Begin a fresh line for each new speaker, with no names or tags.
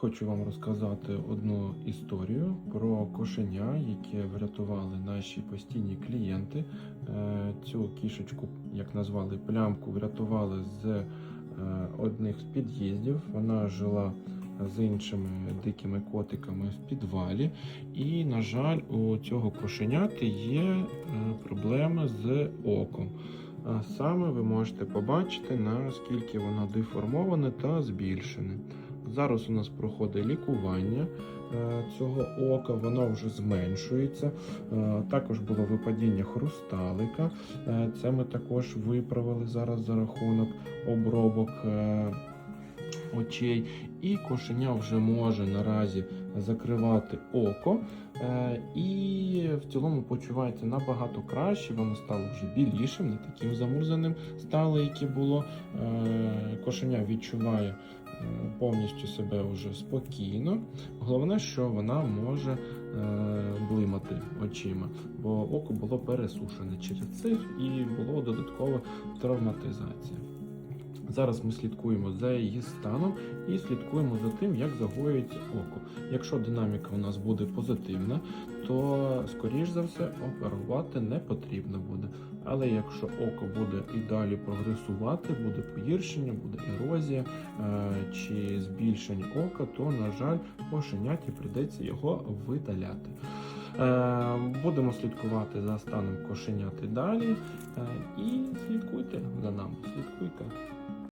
Хочу вам розказати одну історію про кошеня, яке врятували наші постійні клієнти. Е, Цю кішечку, як назвали плямку, врятували з е, одних з під'їздів. Вона жила з іншими дикими котиками в підвалі. І, на жаль, у цього кошеняти є е, проблеми з оком. А саме ви можете побачити, наскільки воно деформоване та збільшене. Зараз у нас проходить лікування е, цього ока, воно вже зменшується. Е, Також було випадіння хрусталика. Е, Це ми також виправили зараз за рахунок обробок очей. І кошеня вже може наразі закривати око. І в цілому почувається набагато краще, воно стало вже білішим, не таким замурзаним стало, яке було. Кошеня відчуває повністю себе вже спокійно. Головне, що вона може е, блимати очима, бо око було пересушене через це і була додаткова травматизація. Зараз ми слідкуємо за її станом і слідкуємо за тим, як загоюється око. Якщо динаміка у нас буде позитивна, то скоріш за все оперувати не потрібно буде. Але якщо око буде і далі прогресувати, буде погіршення, буде ерозія е, чи збільшення ока, то на жаль, кошеняті прийдеться його видаляти. Е, Будемо слідкувати за станом кошеняти далі. Е, І слідкуйте за нами, слідкуйте.